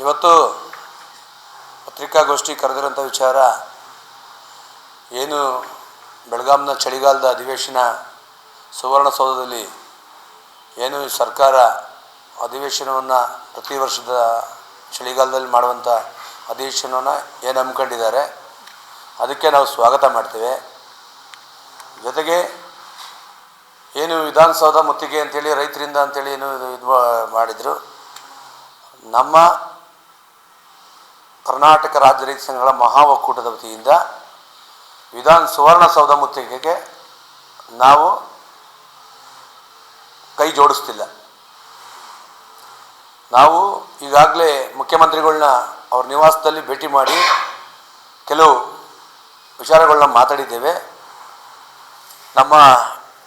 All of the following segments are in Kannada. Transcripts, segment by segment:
ಇವತ್ತು ಪತ್ರಿಕಾಗೋಷ್ಠಿ ಕರೆದಿರೋಂಥ ವಿಚಾರ ಏನು ಬೆಳಗಾಂನ ಚಳಿಗಾಲದ ಅಧಿವೇಶನ ಸುವರ್ಣಸೌಧದಲ್ಲಿ ಏನು ಸರ್ಕಾರ ಅಧಿವೇಶನವನ್ನು ಪ್ರತಿ ವರ್ಷದ ಚಳಿಗಾಲದಲ್ಲಿ ಮಾಡುವಂಥ ಅಧಿವೇಶನವನ್ನು ಏನು ಹಮ್ಮಿಕೊಂಡಿದ್ದಾರೆ, ಅದಕ್ಕೆ ನಾವು ಸ್ವಾಗತ ಮಾಡ್ತೇವೆ. ಜೊತೆಗೆ ಏನು ವಿಧಾನಸೌಧ ಮುತ್ತಿಗೆ ಅಂತೇಳಿ, ರೈತರಿಂದ ಅಂತೇಳಿ ಏನು ಇದು ಇದು ಮಾಡಿದರು. ನಮ್ಮ ಕರ್ನಾಟಕ ರಾಜ್ಯ ರೈತ ಸಂಘಗಳ ಮಹಾ ಒಕ್ಕೂಟದ ವತಿಯಿಂದ ವಿಧಾನ ಸುವರ್ಣಸೌಧ ಮುತ್ತಿಗೆಗೆ ನಾವು ಕೈ ಜೋಡಿಸ್ತಿಲ್ಲ. ನಾವು ಈಗಾಗಲೇ ಮುಖ್ಯಮಂತ್ರಿಗಳನ್ನ ಅವ್ರ ನಿವಾಸದಲ್ಲಿ ಭೇಟಿ ಮಾಡಿ ಕೆಲವು ವಿಚಾರಗಳನ್ನ ಮಾತಾಡಿದ್ದೇವೆ. ನಮ್ಮ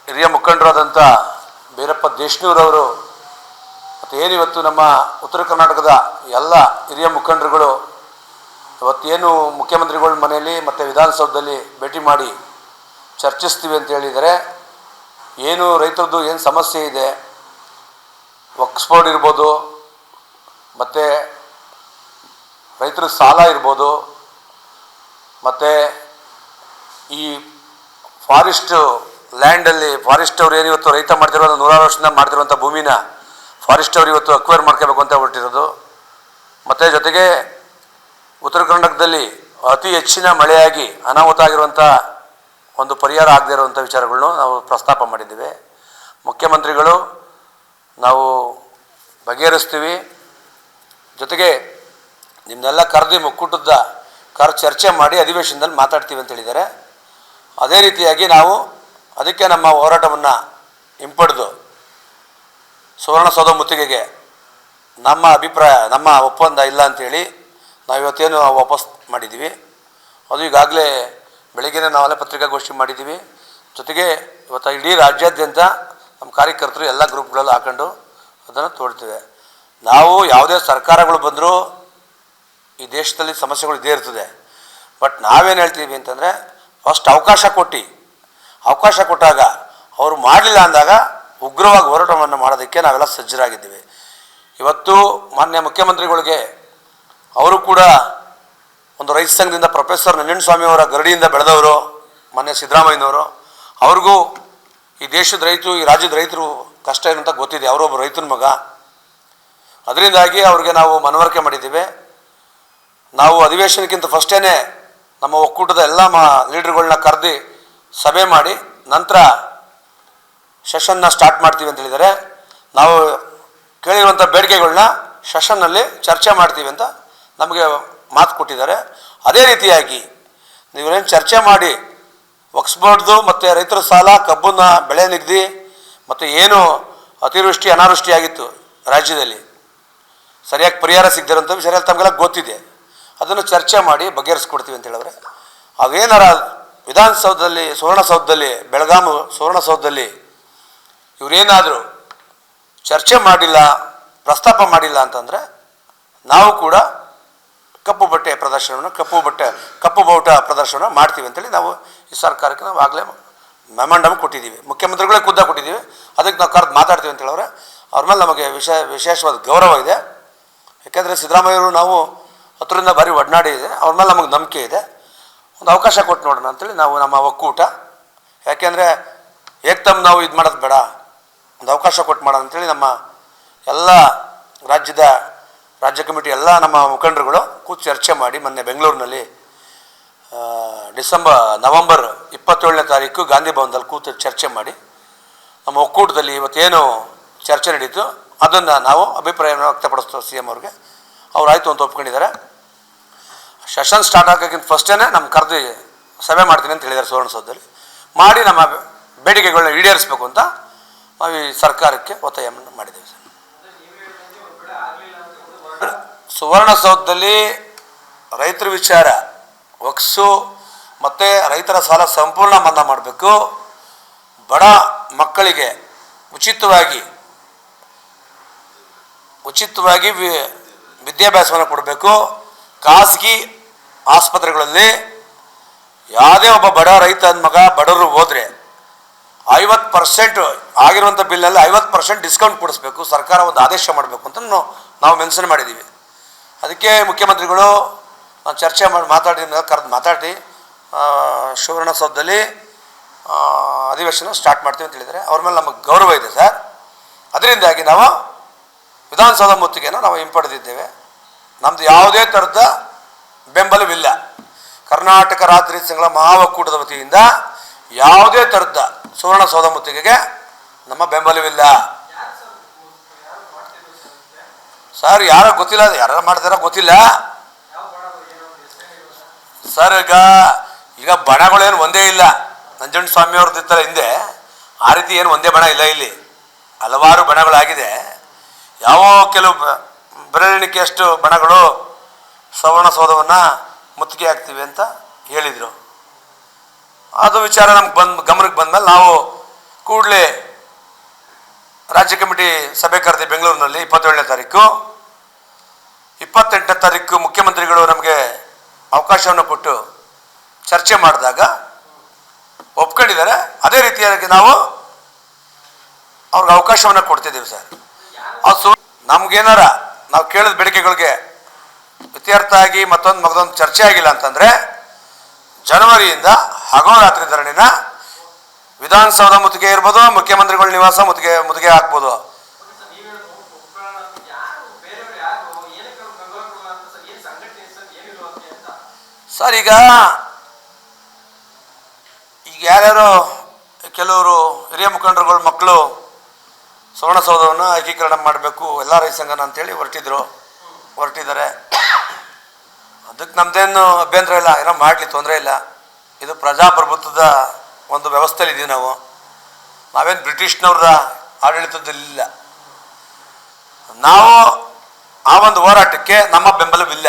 ಹಿರಿಯ ಮುಖಂಡರಾದಂಥ ಬೀರಪ್ಪ ದೇಶ್ನೂರವರು ಮತ್ತು ಏನಿವತ್ತು ನಮ್ಮ ಉತ್ತರ ಕರ್ನಾಟಕದ ಎಲ್ಲ ಹಿರಿಯ ಮುಖಂಡರುಗಳು ಇವತ್ತೇನು ಮುಖ್ಯಮಂತ್ರಿಗಳ ಮನೆಯಲ್ಲಿ ಮತ್ತು ವಿಧಾನಸೌಧದಲ್ಲಿ ಭೇಟಿ ಮಾಡಿ ಚರ್ಚಿಸ್ತೀವಿ ಅಂತ ಹೇಳಿದರೆ, ಏನು ರೈತರದ್ದು ಏನು ಸಮಸ್ಯೆ ಇದೆ ಒಕ್ಸ್ಫೋರ್ಡ್ ಇರ್ಬೋದು, ಮತ್ತು ರೈತರ ಸಾಲ ಇರ್ಬೋದು, ಮತ್ತು ಈ ಫಾರೆಸ್ಟ್ ಲ್ಯಾಂಡಲ್ಲಿ ಫಾರೆಸ್ಟ್ ಅವ್ರು ಇವತ್ತು ರೈತ ಮಾಡ್ತಿರೋದು, ನೂರಾರು ವರ್ಷದಿಂದ ಮಾಡ್ತಿರುವಂಥ ಭೂಮಿನ ಫಾರೆಸ್ಟ್ ಅವ್ರು ಇವತ್ತು ಅಕ್ವೈರ್ ಮಾಡ್ಕೋಬೇಕು ಅಂತ ಹೊರಟಿರೋದು ಮತ್ತು ಜೊತೆಗೆ ಉತ್ತರ ಕರ್ನಾಟಕದಲ್ಲಿ ಅತಿ ಹೆಚ್ಚಿನ ಮಳೆಯಾಗಿ ಅನಾಹುತ ಆಗಿರುವಂಥ ಒಂದು ಪರಿಹಾರ ಆಗದೇ ಇರುವಂಥ ವಿಚಾರಗಳನ್ನು ನಾವು ಪ್ರಸ್ತಾಪ ಮಾಡಿದ್ದೇವೆ. ಮುಖ್ಯಮಂತ್ರಿಗಳು ನಾವು ಬಗೆಹರಿಸ್ತೀವಿ. ಜೊತೆಗೆ ನಿಮ್ಮನ್ನೆಲ್ಲ ಕರೆದು ಮುಕ್ಕುಟದ ಕರ್ ಚರ್ಚೆ ಮಾಡಿ ಅಧಿವೇಶನದಲ್ಲಿ ಮಾತಾಡ್ತೀವಿ ಅಂತ ಹೇಳಿದ್ದಾರೆ. ಅದೇ ರೀತಿಯಾಗಿ ನಾವು ಅದಕ್ಕೆ ನಮ್ಮ ಹೋರಾಟವನ್ನು ಹಿಂಪಡೆದು ಸುವರ್ಣಸೌಧ ಮುತ್ತಿಗೆಗೆ ನಮ್ಮ ಅಭಿಪ್ರಾಯ, ನಮ್ಮ ಒಪ್ಪಂದ ಇಲ್ಲ ಅಂಥೇಳಿ ನಾವು ವಾಪಸ್ ಮಾಡಿದ್ದೀವಿ. ಅದು ಈಗಾಗಲೇ ಬೆಳಗ್ಗೆ ನಾವೆಲ್ಲ ಪತ್ರಿಕಾಗೋಷ್ಠಿ ಮಾಡಿದ್ದೀವಿ. ಜೊತೆಗೆ ಇವತ್ತು ಇಡೀ ರಾಜ್ಯಾದ್ಯಂತ ನಮ್ಮ ಕಾರ್ಯಕರ್ತರು ಎಲ್ಲ ಗ್ರೂಪ್ಗಳಲ್ಲಿ ಹಾಕೊಂಡು ಅದನ್ನು ತೋಡ್ತೇವೆ. ನಾವು ಯಾವುದೇ ಸರ್ಕಾರಗಳು ಬಂದರೂ ಈ ದೇಶದಲ್ಲಿ ಸಮಸ್ಯೆಗಳು ಇದೇ ಇರ್ತದೆ. ಬಟ್ ನಾವೇನು ಹೇಳ್ತೀವಿ ಅಂತಂದರೆ ಫಸ್ಟ್ ಅವಕಾಶ ಕೊಟ್ಟು. ಅವಕಾಶ ಕೊಟ್ಟಾಗ ಅವರು ಮಾಡಲಿಲ್ಲ ಅಂದಾಗ ಉಗ್ರವಾಗಿ ಹೋರಾಟವನ್ನು ಮಾಡೋದಕ್ಕೆ ನಾವೆಲ್ಲ ಸಜ್ಜರಾಗಿದ್ದೀವಿ. ಇವತ್ತು ಮಾನ್ಯ ಮುಖ್ಯಮಂತ್ರಿಗಳಿಗೆ ಅವರು ಕೂಡ ಒಂದು ರೈತ ಸಂಘದಿಂದ ಪ್ರೊಫೆಸರ್ ನಂಜನಸ್ವಾಮಿಯವರ ಗರಡಿಯಿಂದ ಬೆಳೆದವರು, ಮಾನ್ಯ ಸಿದ್ದರಾಮಯ್ಯನವರು. ಅವ್ರಿಗೂ ಈ ದೇಶದ ರೈತರು, ಈ ರಾಜ್ಯದ ರೈತರು ಕಷ್ಟ ಏನಂತ ಅಂತ ಗೊತ್ತಿದೆ. ಅವರೊಬ್ಬ ರೈತನ ಮಗ. ಅದರಿಂದಾಗಿ ಅವ್ರಿಗೆ ನಾವು ಮನವರಿಕೆ ಮಾಡಿದ್ದೀವಿ. ನಾವು ಅಧಿವೇಶನಕ್ಕಿಂತ ಫಸ್ಟೇ ನಮ್ಮ ಒಕ್ಕೂಟದ ಎಲ್ಲ ಮಾ ಲೀಡರ್ಗಳನ್ನ ಕರೆದು ಸಭೆ ಮಾಡಿ ನಂತರ ಸೆಷನ್ನ ಸ್ಟಾರ್ಟ್ ಮಾಡ್ತೀವಿ ಅಂತ ಹೇಳಿದರೆ ನಾವು ಕೇಳಿರುವಂಥ ಬೇಡಿಕೆಗಳನ್ನ ಸೆಷನ್ನಲ್ಲಿ ಚರ್ಚೆ ಮಾಡ್ತೀವಿ ಅಂತ ನಮಗೆ ಮಾತು ಕೊಟ್ಟಿದ್ದಾರೆ. ಅದೇ ರೀತಿಯಾಗಿ ನೀವೇನು ಚರ್ಚೆ ಮಾಡಿ ಒಕ್ಸ್ಬೋರ್ಡ್ದು ಮತ್ತು ರೈತರ ಸಾಲ, ಕಬ್ಬನ್ನ ಬೆಳೆ ನಿಗದಿ ಮತ್ತು ಏನು ಅತಿವೃಷ್ಟಿ, ಅನಾವೃಷ್ಟಿ ಆಗಿತ್ತು ರಾಜ್ಯದಲ್ಲಿ. ಸರಿಯಾಗಿ ಪರಿಹಾರ ಸಿಗದಿರೋಂಥ ವಿಷಯ ತಮಗೆಲ್ಲ ಗೊತ್ತಿದೆ. ಅದನ್ನು ಚರ್ಚೆ ಮಾಡಿ ಬಗೆಹರಿಸ್ಕೊಡ್ತೀವಿ ಅಂತ ಹೇಳಿದ್ರೆ ಅವೇನಾರ ವಿಧಾನಸೌಧದಲ್ಲಿ, ಸುವರ್ಣಸೌಧದಲ್ಲಿ, ಬೆಳಗಾಂ ಸುವರ್ಣಸೌಧದಲ್ಲಿ ಇವರೇನಾದರೂ ಚರ್ಚೆ ಮಾಡಿಲ್ಲ, ಪ್ರಸ್ತಾಪ ಮಾಡಿಲ್ಲ ಅಂತಂದರೆ ನಾವು ಕೂಡ ಕಪ್ಪು ಬಟ್ಟೆ ಪ್ರದರ್ಶನವನ್ನು, ಕಪ್ಪು ಬಟ್ಟೆ, ಕಪ್ಪು ಬಾವುಟ ಪ್ರದರ್ಶನ ಮಾಡ್ತೀವಿ ಅಂತೇಳಿ ನಾವು ಈ ಸರ್ಕಾರಕ್ಕೆ ನಾವು ಆಗಲೇ ಮೆಮಂಡಮ್ ಕೊಟ್ಟಿದ್ದೀವಿ. ಮುಖ್ಯಮಂತ್ರಿಗಳೇ ಖುದ್ದ ಕೊಟ್ಟಿದ್ದೀವಿ. ಅದಕ್ಕೆ ನಾವು ಕರೆದು ಮಾತಾಡ್ತೀವಿ ಅಂತ ಹೇಳೋರೆ ಅವ್ರ ಮೇಲೆ ನಮಗೆ ವಿಶೇ, ವಿಶೇಷವಾದ ಗೌರವ ಇದೆ. ಯಾಕೆಂದರೆ ಸಿದ್ದರಾಮಯ್ಯವರು ನಾವು ಹತ್ತರಿಂದ ಭಾರಿ ಒಡನಾಡಿ ಇದೆ. ಅವ್ರ ಮೇಲೆ ನಮಗೆ ನಂಬಿಕೆ ಇದೆ. ಒಂದು ಅವಕಾಶ ಕೊಟ್ಟು ನೋಡೋಣ ಅಂತೇಳಿ ನಾವು ನಮ್ಮ ಒಕ್ಕೂಟ. ಯಾಕೆಂದರೆ ಏಕ್ತಮ್ ನಾವು ಇದು ಮಾಡೋದು ಬೇಡ. ಒಂದು ಅವಕಾಶ ಕೊಟ್ಟು ಮಾಡೋಣ ಅಂತೇಳಿ ನಮ್ಮ ಎಲ್ಲ ರಾಜ್ಯದ ರಾಜ್ಯ ಕಮಿಟಿ ಎಲ್ಲ ನಮ್ಮ ಮುಖಂಡರುಗಳು ಕೂತು ಚರ್ಚೆ ಮಾಡಿ ಮೊನ್ನೆ ಬೆಂಗಳೂರಿನಲ್ಲಿ ಡಿಸೆಂಬರ್, ನವಂಬರ್ ಇಪ್ಪತ್ತೇಳನೇ ತಾರೀಕು ಗಾಂಧಿ ಭವನದಲ್ಲಿ ಕೂತು ಚರ್ಚೆ ಮಾಡಿ ನಮ್ಮ ಒಕ್ಕೂಟದಲ್ಲಿ ಇವತ್ತೇನು ಚರ್ಚೆ ನಡೀತು ಅದನ್ನು ನಾವು ಅಭಿಪ್ರಾಯವನ್ನು ವ್ಯಕ್ತಪಡಿಸ್ತೇವೆ ಸಿ ಎಂ ಅವ್ರಿಗೆ. ಅವ್ರು ಆಯಿತು ಅಂತ ಒಪ್ಕೊಂಡಿದ್ದಾರೆ. ಸೆಷನ್ ಸ್ಟಾರ್ಟ್ ಆಗೋಕ್ಕಿಂತ ಫಸ್ಟೇ ನಮ್ಮ ಕರೆದು ಸಭೆ ಮಾಡ್ತೀನಿ ಅಂತ ಹೇಳಿದ್ದಾರೆ ಸುವರ್ಣಸೌಧದಲ್ಲಿ ಮಾಡಿ ನಮ್ಮ ಬೇಡಿಕೆಗಳನ್ನ ಈಡೇರಿಸಬೇಕು ಅಂತ ನಾವು ಈ ಸರ್ಕಾರಕ್ಕೆ ಒತ್ತಾಯವನ್ನು ಮಾಡಿದ್ದೇವೆ ಸರ್. ಸುವರ್ಣಸೌಧದಲ್ಲಿ ರೈತರ ವಿಚಾರ ಒಕ್ಸು ಮತ್ತು ರೈತರ ಸಾಲ ಸಂಪೂರ್ಣ ಮನ್ನಾ ಮಾಡಬೇಕು. ಬಡ ಮಕ್ಕಳಿಗೆ ಉಚಿತವಾಗಿ ಉಚಿತವಾಗಿ ವಿ- ವಿದ್ಯಾಭ್ಯಾಸವನ್ನು ಕೊಡಬೇಕು. ಖಾಸಗಿ ಆಸ್ಪತ್ರೆಗಳಲ್ಲಿ ಯಾವುದೇ ಒಬ್ಬ ಬಡ ರೈತ ಮಗ, ಬಡವರು ಹೋದರೆ ಐವತ್ತು ಪರ್ಸೆಂಟ್ ಆಗಿರುವಂಥ ಬಿಲ್ನಲ್ಲಿ ಐವತ್ತು ಪರ್ಸೆಂಟ್ ಡಿಸ್ಕೌಂಟ್ ಕೊಡಿಸ್ಬೇಕು. ಸರ್ಕಾರ ಒಂದು ಆದೇಶ ಮಾಡಬೇಕು ಅಂತ ನಾವು ಮೆನ್ಷನ್ ಮಾಡಿದ್ದೀವಿ. ಅದಕ್ಕೆ ಮುಖ್ಯಮಂತ್ರಿಗಳು ಚರ್ಚೆ ಮಾಡಿ ಮಾತಾಡಿ ಕರೆದು ಮಾತಾಡಿ ಸುವರ್ಣಸೌಧದಲ್ಲಿ ಅಧಿವೇಶನ ಸ್ಟಾರ್ಟ್ ಮಾಡ್ತೀವಿ ಅಂತ ಹೇಳಿದರೆ ಅವ್ರ ಮೇಲೆ ನಮಗೆ ಗೌರವ ಇದೆ ಸರ್. ಅದರಿಂದಾಗಿ ನಾವು ವಿಧಾನಸೌಧ ಮುತ್ತಿಗೆಯನ್ನು ನಾವು ಹಿಂಪಡೆದಿದ್ದೇವೆ. ನಮ್ಮದು ಯಾವುದೇ ಥರದ ಬೆಂಬಲವಿಲ್ಲ. ಕರ್ನಾಟಕ ರಾತ್ರಿ ಸಂಘಗಳ ಮಹಾ ಒಕ್ಕೂಟದ ವತಿಯಿಂದ ಯಾವುದೇ ಥರದ ಸುವರ್ಣಸೌಧ ಮುತ್ತಿಗೆಗೆ ನಮ್ಮ ಬೆಂಬಲವಿಲ್ಲ. ಸರ್ ಯಾರೋ ಗೊತ್ತಿಲ್ಲ, ಅದು ಯಾರು ಮಾಡ್ತಾರೋ ಗೊತ್ತಿಲ್ಲ. ಸರ್ ಈಗ ಈಗ ಬಣಗಳೇನು ಒಂದೇ ಇಲ್ಲ. ನಂಜುಂಡ ಸ್ವಾಮಿ ಅವ್ರದ್ದು ಇರ್ತಾರೆ ಹಿಂದೆ. ಆ ರೀತಿ ಏನು ಒಂದೇ ಬಣ ಇಲ್ಲ ಇಲ್ಲಿ. ಹಲವಾರು ಬಣಗಳಾಗಿದೆ. ಯಾವ ಕೆಲವು ಬರಣಿಕೆ ಅಷ್ಟು ಬಣಗಳು ಸವರ್ಣಸೌಧವನ್ನು ಮುತ್ತಿಗೆ ಹಾಕ್ತೀವಿ ಅಂತ ಹೇಳಿದರು. ಅದು ವಿಚಾರ ನಮ್ಗೆ ಬಂದು ಗಮನಕ್ಕೆ ಬಂದಮೇಲೆ ನಾವು ಕೂಡಲೇ ರಾಜ್ಯ ಕಮಿಟಿ ಸಭೆ ಕರೆದಿ ಬೆಂಗಳೂರಿನಲ್ಲಿ ಇಪ್ಪತ್ತೇಳನೇ ತಾರೀಕು. ಇಪ್ಪತ್ತೆಂಟನೇ ತಾರೀಕು ಮುಖ್ಯಮಂತ್ರಿಗಳು ನಮಗೆ ಅವಕಾಶವನ್ನು ಕೊಟ್ಟು ಚರ್ಚೆ ಮಾಡಿದಾಗ ಒಪ್ಕೊಂಡಿದ್ದಾರೆ. ಅದೇ ರೀತಿಯಾಗಿ ನಾವು ಅವ್ರಿಗೆ ಅವಕಾಶವನ್ನು ಕೊಡ್ತಿದ್ದೀವಿ ಸರ್. ಅದು ಸು ನಮ್ಗೇನಾರ ನಾವು ಕೇಳಿದ ಬೇಡಿಕೆಗಳಿಗೆ ವ್ಯತ್ಯರ್ಥ ಆಗಿ ಮತ್ತೊಂದು ಮಗದೊಂದು ಚರ್ಚೆ ಆಗಿಲ್ಲ ಅಂತಂದರೆ, ಜನವರಿಯಿಂದ ಹಗೋರಾತ್ರಿ ಧರಣಿನ ವಿಧಾನಸೌಧ ಮುತ್ತಿಗೆ ಇರ್ಬೋದು, ಮುಖ್ಯಮಂತ್ರಿಗಳ ನಿವಾಸ ಮುತ್ತಿಗೆ ಮುತ್ತಿಗೆ ಹಾಕ್ಬೋದು ಸರ್, ಈಗ ಈಗ ಯಾರ್ಯಾರು ಕೆಲವರು ಹಿರಿಯ ಮುಖಂಡರುಗಳ, ಮಕ್ಕಳು ಸುವರ್ಣಸೌಧವನ್ನು ಏಕೀಕರಣ ಮಾಡಬೇಕು, ಎಲ್ಲ ರೈತ ಸಂಘನ ಅಂತೇಳಿ ಹೊರಟಿದ್ರು, ಹೊರಟಿದ್ದಾರೆ. ಅದಕ್ಕೆ ನಮ್ಮದೇನು ಅಭ್ಯಂತರ ಇಲ್ಲ, ಏನೋ ಮಾಡಲಿ ತೊಂದರೆ ಇಲ್ಲ. ಇದು ಪ್ರಜಾಪ್ರಭುತ್ವದ ಒಂದು ವ್ಯವಸ್ಥೆಯಲ್ಲಿ ಇದ್ದೀವಿ ನಾವು. ನಾವೇನು ಬ್ರಿಟಿಷ್ನವ್ರ ಆಡಳಿತದಲ್ಲಿಲ್ಲ. ನಾವು ಆ ಒಂದು ಹೋರಾಟಕ್ಕೆ ನಮ್ಮ ಬೆಂಬಲವಿಲ್ಲ.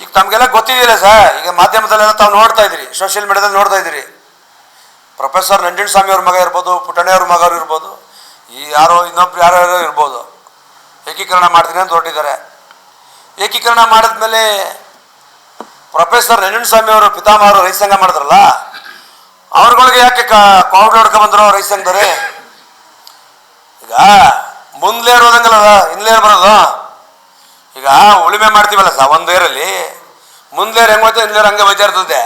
ಈಗ ತಮಗೆಲ್ಲ ಗೊತ್ತಿದೆಯಲ್ಲ ಸರ್, ಈಗ ಮಾಧ್ಯಮದಲ್ಲೆಲ್ಲ ತಾವು ನೋಡ್ತಾ ಇದ್ದೀರಿ ಸೋಷಿಯಲ್ ಮೀಡಿಯಾದಲ್ಲಿ ನೋಡ್ತಾ ಇದ್ದೀರಿ. ಪ್ರೊಫೆಸರ್ ನಂಜನ್ ಸ್ವಾಮಿ ಅವ್ರ ಮಗ ಇರ್ಬೋದು ಪುಟ್ಟಣ್ಣವ್ರ ಮಗ ಅವ್ರು ಇರ್ಬೋದು, ಈ ಯಾರೋ ಇನ್ನೊಬ್ರು ಯಾರೋ ಯಾರೋ ಇರ್ಬೋದು. ಏಕೀಕರಣ ಮಾಡ್ತೀನಿ ಅಂತ ಹೊರಟಿದ್ದಾರೆ. ಏಕೀಕರಣ ಮಾಡಿದ್ಮೇಲೆ ಪ್ರೊಫೆಸರ್ ನಂಜುಂಡ ಸ್ವಾಮಿ ಅವರು ಪಿತಾಮಹರು ರೈತ ಸಂಘ ಮಾಡಿದ್ರಲ್ಲ? ಅವ್ರಗಳಿಗೆ ಯಾಕೆ ಕೌಂಟ್ ಹೊಡ್ಕೊ ಬಂದ್ರು ರೈತ ಸಂಘದವ್ರೆ? ಈಗ ಮುಂದ್ಲೇ ಇರೋದಂಗಲ್ಲ ಹಿಂದ್ಲೇ ಬರೋದು ಈಗ ಉಳುಮೆ ಮಾಡ್ತೀವಲ್ಲ ಸರ್, ಒಂದು ಏರಲ್ಲಿ ಮುಂದ್ಲೇರ್ ಹೆಂಗ್ ಹೋಯ್ತು ಹಿಂದ್ಲೇರ್ ಹಂಗೆ ಇರ್ತದೆ.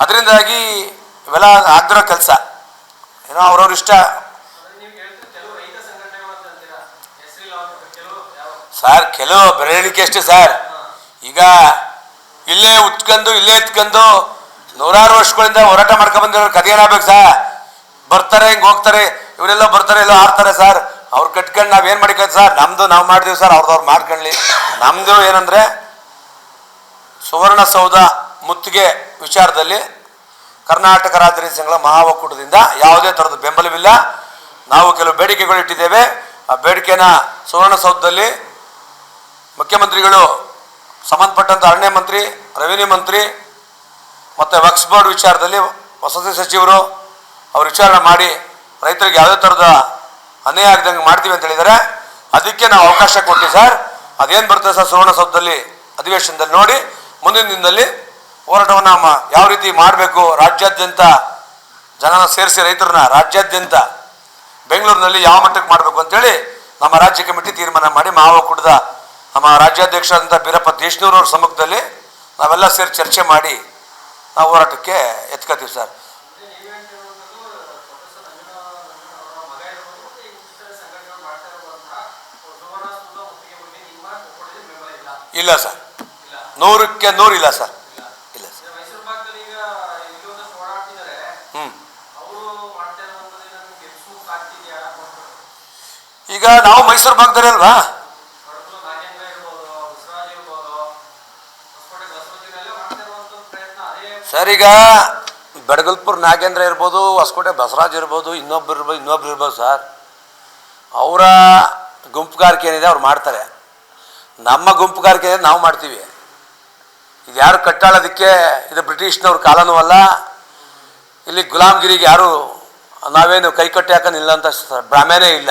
ಅದರಿಂದಾಗಿ ಇವೆಲ್ಲ ಆಗ್ದಿರೋ ಕೆಲಸ. ಏನೋ ಅವ್ರವ್ರ ಇಷ್ಟ. ಸರ್ ಕೆಲವು ಬೆರಳಿಕೆ ಅಷ್ಟೇ ಸರ್ ಈಗ ಇಲ್ಲೇ ಉತ್ಕೊಂಡು ಇಲ್ಲೇ ಎತ್ಕೊಂಡು ನೂರಾರು ವರ್ಷಗಳಿಂದ ಹೋರಾಟ ಮಾಡ್ಕೊಂಡ್ ಬಂದಿರೋ ಕಥೆ ಸರ್ ಬರ್ತಾರೆ, ಹಿಂಗೆ ಹೋಗ್ತಾರೆ, ಇವರೆಲ್ಲ ಬರ್ತಾರೆ, ಎಲ್ಲ ಆಡ್ತಾರೆ ಸರ್ ಅವ್ರು ಕಟ್ಕೊಂಡು ನಾವ್ ಏನ್ ಸರ್ ನಮ್ದು ನಾವು ಮಾಡಿದೀವಿ ಸರ್ ಅವ್ರದವ್ರು ಮಾಡ್ಕೊಳ್ಳಿ ನಮ್ದು ಏನಂದ್ರೆ ಸುವರ್ಣಸೌಧ ಮುತ್ತಿಗೆ ವಿಚಾರದಲ್ಲಿ ಕರ್ನಾಟಕ ರಾಜ್ಯ ಸಂಘಗಳ ಮಹಾ ಒಕ್ಕೂಟದಿಂದ ಯಾವುದೇ ಥರದ ಬೆಂಬಲವಿಲ್ಲ. ನಾವು ಕೆಲವು ಬೇಡಿಕೆಗಳು ಇಟ್ಟಿದ್ದೇವೆ. ಆ ಬೇಡಿಕೆನ ಸುವರ್ಣಸೌಧದಲ್ಲಿ ಮುಖ್ಯಮಂತ್ರಿಗಳು ಸಂಬಂಧಪಟ್ಟಂಥ ಅರಣ್ಯ ಮಂತ್ರಿ ರೆವಿನ್ಯೂ ಮಂತ್ರಿ, ಮತ್ತು ವಕ್ಸ್ ಬೋರ್ಡ್ ವಿಚಾರದಲ್ಲಿ ವಸತಿ ಸಚಿವರು ಅವರು ವಿಚಾರಣೆ ಮಾಡಿ ರೈತರಿಗೆ ಯಾವುದೇ ಥರದ ಅನ್ಯಾಯ ಆಗದಂಗೆ ಮಾಡ್ತೀವಿ ಅಂತ ಹೇಳಿದ್ದಾರೆ. ಅದಕ್ಕೆ ನಾವು ಅವಕಾಶ ಕೊಟ್ಟಿವಿ ಸರ್. ಅದೇನು ಬರ್ತದೆ ಸರ್ ಸುವರ್ಣಸೌಧದಲ್ಲಿ ಅಧಿವೇಶನದಲ್ಲಿ ನೋಡಿ, ಮುಂದಿನ ದಿನದಲ್ಲಿ ಹೋರಾಟವನ್ನು ಯಾವ ರೀತಿ ಮಾಡಬೇಕು, ರಾಜ್ಯಾದ್ಯಂತ ಜನನ ಸೇರಿಸಿ ರೈತರನ್ನ ರಾಜ್ಯಾದ್ಯಂತ ಬೆಂಗಳೂರಿನಲ್ಲಿ ಯಾವ ಮಟ್ಟಕ್ಕೆ ಮಾಡಬೇಕು ಅಂತೇಳಿ ನಮ್ಮ ರಾಜ್ಯ ಕಮಿಟಿ ತೀರ್ಮಾನ ಮಾಡಿ ಮಾವ ಕುಡ್ದ ನಮ್ಮ ರಾಜ್ಯಾಧ್ಯಕ್ಷರಾದಂಥ ಬೀರಪ್ಪ ದೇಶನೂರವ್ರ ಸಮ್ಮುಖದಲ್ಲಿ ನಾವೆಲ್ಲ ಸೇರಿ ಚರ್ಚೆ ಮಾಡಿ ನಾವು ಹೋರಾಟಕ್ಕೆ ಎತ್ಕೋತೀವಿ ಸರ್. ಇಲ್ಲ ಸರ್. ನೂರಕ್ಕೆ ನೂರು ಇಲ್ಲ ಸರ್. ಇಲ್ಲ ಸರ್. ಹ್ಞೂ ಈಗ ನಾವು ಮೈಸೂರು ಭಾಗದಲ್ಲಿ ಅಲ್ವಾ ಹೊರತು ನಾಗೇಂದ್ರ ಇರ್ಬೋದು ಬಸವರಾಜ್ ಇರ್ಬೋದು ಹೊಸಕೋಟೆ ಬಸವರಾಜಿನೆಲ್ಲ ಮಾಡ್ತಾ ಇರುವಂಥದ್ದು ಪ್ರಯತ್ನ ಅದೇ ಸರ್, ಈಗ ಬೆಡಗಲ್ಪುರ್ ನಾಗೇಂದ್ರ ಇರ್ಬೋದು, ಹೊಸಕೋಟೆ ಬಸವರಾಜ್ ಇರ್ಬೋದು, ಇನ್ನೊಬ್ರು ಇರ್ಬೋದು ಇನ್ನೊಬ್ರು ಇರ್ಬೋದು ಸರ್. ಅವರ ಗುಂಪುಗಾರಿಕೆ ಏನಿದೆ ಅವ್ರು ಮಾಡ್ತಾರೆ. ನಮ್ಮ ಗುಂಪುಗಾರಿಕೆ ಏನಿದೆ ನಾವು ಮಾಡ್ತೀವಿ. ಇದು ಯಾರು ಕಟ್ಟಾಳೋದಕ್ಕೆ, ಇದು ಬ್ರಿಟಿಷ್ನವ್ರ ಕಾಲನೂ ಅಲ್ಲ. ಇಲ್ಲಿ ಗುಲಾಮ್ಗಿರಿಗೆ ಯಾರು ನಾವೇನು ಕೈ ಕಟ್ಟಿ ಹಾಕೋ ಅಂತ ಭ್ರಮೆನೇ ಇಲ್ಲ.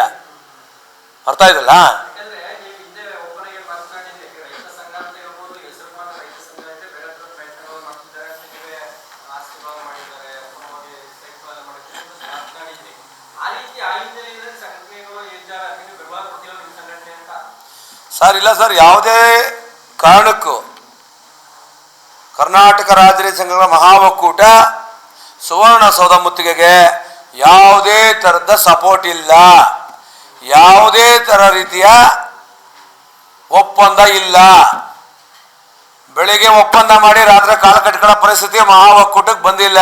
ಅರ್ಥ ಇದಲ್ಲ ಯಾಕಂದ್ರೆ ನೀವು ಹಿಂದೆ ಒಬ್ಬರಿಗೆ ಮಾತನಾಡಿದ್ರೆ ರೈತ ಸಂಘ ಅಂತ ಹೇಳ್ಬೋದು ಹೆಸರು ಮಾತ್ರ ರೈತ ಸಂಘ ಅಂತ ಬೇರೆ ಬೇರೆ ಪ್ರಯತ್ನಗಳು ಮಾಡ್ತಿದ್ದಾರೆ ಅಂತ ನೀವೇ ಆಸ್ತಿ ಭಾಗ ಮಾಡಿದ್ದಾರೆ ಪುನಃ ಸೈಟ್ ಭಾಗ ಮಾಡಿದ್ದಾರೆ ಅಂತ ಮಾತನಾಡಿದ್ರಿ ಸರ್ ಇಲ್ಲ ಸರ್ ಯಾವುದೇ ಕಾರಣಕ್ಕೂ ಕರ್ನಾಟಕ ರಾಜ್ಯ ಸಂಘಗಳ ಮಹಾ ಒಕ್ಕೂಟ ಸುವರ್ಣಸೌಧ ಮುತ್ತಿಗೆಗೆ ಯಾವುದೇ ಥರದ ಸಪೋರ್ಟ್ ಇಲ್ಲ. ಯಾವುದೇ ಥರ ರೀತಿಯ ಒಪ್ಪಂದ ಇಲ್ಲ. ಬೆಳಿಗ್ಗೆ ಒಪ್ಪಂದ ಮಾಡಿ ರಾತ್ರಿ ಕಾಲ ಕಟ್ಕೊಳ್ಳೋ ಪರಿಸ್ಥಿತಿ ಮಹಾ ಒಕ್ಕೂಟಕ್ಕೆ ಬಂದಿಲ್ಲ.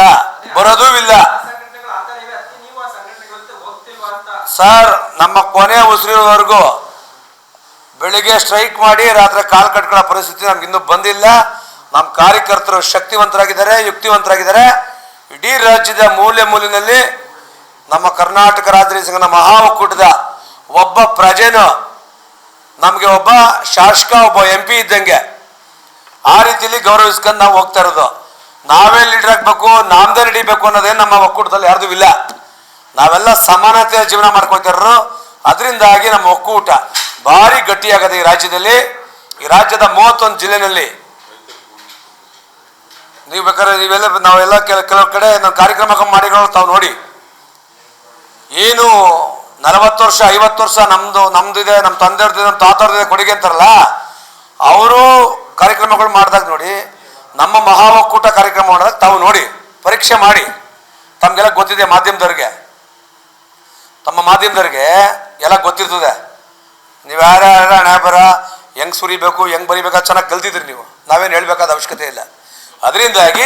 ಬರೋದೂ ಇಲ್ಲ. ಸರ್ ನಮ್ಮ ಕೊನೆ ಉಸಿರಿವರೆಗೂ ಬೆಳಿಗ್ಗೆ ಸ್ಟ್ರೈಕ್ ಮಾಡಿ ರಾತ್ರಿ ಕಾಲು ಕಟ್ಕೊಳ್ಳೋ ಪರಿಸ್ಥಿತಿ ನಮ್ಗೆ ಇನ್ನೂ ಬಂದಿಲ್ಲ. ನಮ್ಮ ಕಾರ್ಯಕರ್ತರು ಶಕ್ತಿವಂತರಾಗಿದ್ದಾರೆ, ಯುಕ್ತಿವಂತರಾಗಿದ್ದಾರೆ. ಇಡೀ ರಾಜ್ಯದ ಮೂಲೆ ಮೂಲಿನಲ್ಲಿ ನಮ್ಮ ಕರ್ನಾಟಕ ರಾಜ್ಯ ಸಂಘನ ಮಹಾ ಒಕ್ಕೂಟದ ಒಬ್ಬ ಪ್ರಜೆನು ನಮಗೆ ಒಬ್ಬ ಶಾಸಕ, ಒಬ್ಬ ಎಂ ಪಿ ಇದ್ದಂಗೆ ಆ ರೀತಿಯಲ್ಲಿ ಗೌರವಿಸ್ಕೊಂಡು ನಾವು ಹೋಗ್ತಾ ಇರೋದು. ನಾವೇ ಲೀಡರ್ ಆಗಬೇಕು ನಾಮದೇ ನಡಿಬೇಕು ಅನ್ನೋದೇ ನಮ್ಮ ಒಕ್ಕೂಟದಲ್ಲಿ ಯಾರ್ದು ಇಲ್ಲ. ನಾವೆಲ್ಲ ಸಮಾನತೆಯ ಜೀವನ ಮಾಡ್ಕೊತಿರೋರು ಅದರಿಂದಾಗಿ ನಮ್ಮ ಒಕ್ಕೂಟ ಭಾರಿ ಗಟ್ಟಿಯಾಗದೆ ಈ ರಾಜ್ಯದಲ್ಲಿ, ಈ ರಾಜ್ಯದ ಮೂವತ್ತೊಂದು ಜಿಲ್ಲೆನಲ್ಲಿ. ನೀವು ಬೇಕಾದ್ರೆ ನೀವೆಲ್ಲ ನಾವೆಲ್ಲ ಕೆಲ, ಕೆಲವು ಕಡೆ ನಾವು ಕಾರ್ಯಕ್ರಮ ಮಾಡಿರೋ ತಾವು ನೋಡಿ. ಏನು ನಲವತ್ತು ವರ್ಷ, ಐವತ್ತು ವರ್ಷ ನಮ್ದು, ನಮ್ದಿದೆ ನಮ್ಮ ತಂದೆಯವ್ರದ್ದು ನಮ್ಮ ತಾತವ್ರದ್ದು ಕೊಡುಗೆ ಅಂತಾರಲ್ಲ, ಅವರು ಕಾರ್ಯಕ್ರಮಗಳು ಮಾಡಿದಾಗ ನೋಡಿ, ನಮ್ಮ ಮಹಾ ಒಕ್ಕೂಟ ಕಾರ್ಯಕ್ರಮ ಮಾಡಿದಾಗ ತಾವು ನೋಡಿ, ಪರೀಕ್ಷೆ ಮಾಡಿ. ತಮಗೆಲ್ಲ ಗೊತ್ತಿದೆ ಮಾಧ್ಯಮದವ್ರಿಗೆ. ತಮ್ಮ ಮಾಧ್ಯಮದವ್ರಿಗೆ ಎಲ್ಲ ಗೊತ್ತಿರ್ತದೆ. ನೀವು ಯಾರ್ಯಾರ ಹಣ ಬರ, ಹೆಂಗ್ ಸುರಿಬೇಕು, ಹೆಂಗ್ ಬರಿಬೇಕು ಚೆನ್ನಾಗಿ ಕಲ್ತಿದ್ರಿ ನೀವು. ನಾವೇನು ಹೇಳಬೇಕಾದ ಅವಶ್ಯಕತೆ ಇಲ್ಲ. ಅದರಿಂದಾಗಿ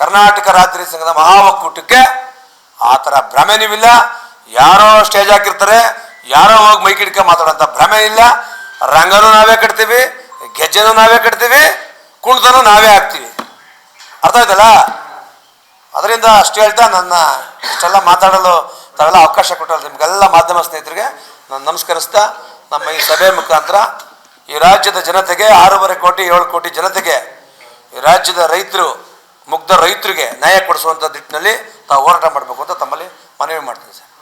ಕರ್ನಾಟಕ ರಾತ್ರಿ ರೈತ ಸಂಘದ ಮಹಾ ಒಕ್ಕೂಟಕ್ಕೆ ಆ ಥರ ಭ್ರಮೆ ನೀವಿಲ್ಲ. ಯಾರೋ ಸ್ಟೇಜ್ ಹಾಕಿರ್ತಾರೆ, ಯಾರೋ ಹೋಗಿ ಮೈಕ್ ಹಿಡ್ಕ ಮಾತಾಡೋಂಥ ಭ್ರಮೆ ಇಲ್ಲ. ರಂಗನೂ ನಾವೇ ಕಟ್ತೀವಿ, ಗೆಜ್ಜೆನೂ ನಾವೇ ಕಟ್ತೀವಿ, ಕುಣಿತನೂ ನಾವೇ ಹಾಕ್ತೀವಿ. ಅರ್ಥ ಆಯ್ತಲ್ಲ? ಅದರಿಂದ ಅಷ್ಟು ಹೇಳ್ತಾ ನನ್ನ ಇಷ್ಟೆಲ್ಲ ಮಾತಾಡಲು ತಾವೆಲ್ಲ ಅವಕಾಶ ಕೊಟ್ಟಲ್ಲ ನಿಮಗೆಲ್ಲ ಮಾಧ್ಯಮ ಸ್ನೇಹಿತರಿಗೆ ನಾನು ನಮಸ್ಕರಿಸ್ತಾ ನಮ್ಮ ಈ ಸಭೆ ಮುಖಾಂತರ ಈ ರಾಜ್ಯದ ಜನತೆಗೆ ಆರೂವರೆ ಕೋಟಿ, ಏಳು ಕೋಟಿ ಜನತೆಗೆ ಈ ರಾಜ್ಯದ ರೈತರು, ಮುಗ್ಧ ರೈತರಿಗೆ ನ್ಯಾಯ ಕೊಡಿಸುವಂಥ ನಿಟ್ಟಿನಲ್ಲಿ ತಾವು ಹೋರಾಟ ಮಾಡಬೇಕು ಅಂತ ತಮ್ಮಲ್ಲಿ ಮನವಿ ಮಾಡ್ತೀನಿ ಸರ್.